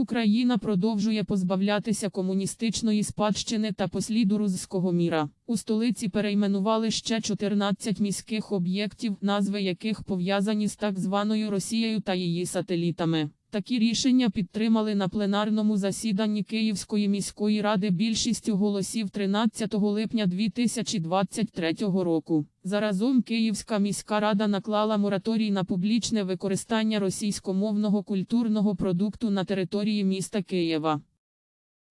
Україна продовжує позбавлятися комуністичної спадщини та посліду руського міра. У столиці перейменували ще 14 міських об'єктів, назви яких пов'язані з так званою Росією та її сателітами. Такі рішення підтримали на пленарному засіданні Київської міської ради більшістю голосів 13 липня 2023 року. Заразом Київська міська рада наклала мораторій на публічне використання російськомовного культурного продукту на території міста Києва.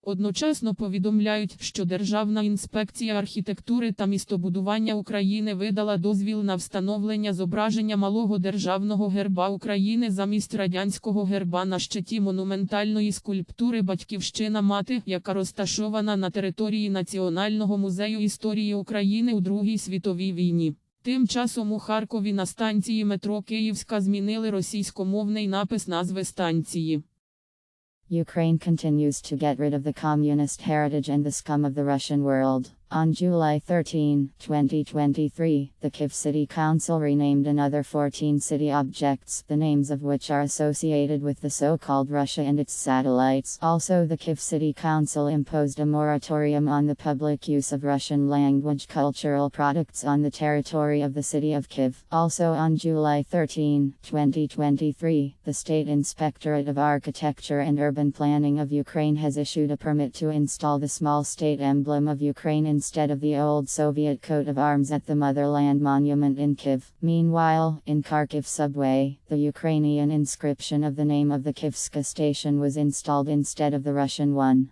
Одночасно повідомляють, що Державна інспекція архітектури та містобудування України видала дозвіл на встановлення зображення малого державного герба України замість радянського герба на щиті монументальної скульптури Батьківщина мати, яка розташована на території Національного музею історії України у Другій світовій війні. Тим часом у Харкові на станції метро Київська змінили російськомовний напис назви станції. Ukraine continues to get rid of the communist heritage and the scum of the Russian world. On July 13, 2023, the Kiev City Council renamed another 14 city objects, the names of which are associated with the so called Russia and its satellites. Also, the Kiev City Council imposed a moratorium on the public use of Russian language cultural products on the territory of the city of Kiev. Also, on July 13, 2023, the State Inspectorate of Architecture and Urban Planning of Ukraine has issued a permit to install the small state emblem of Ukraine instead of the old Soviet coat of arms at the Motherland Monument in Kiev. Meanwhile, in Kharkiv subway, the Ukrainian inscription of the name of the Kivska station was installed instead of the Russian one.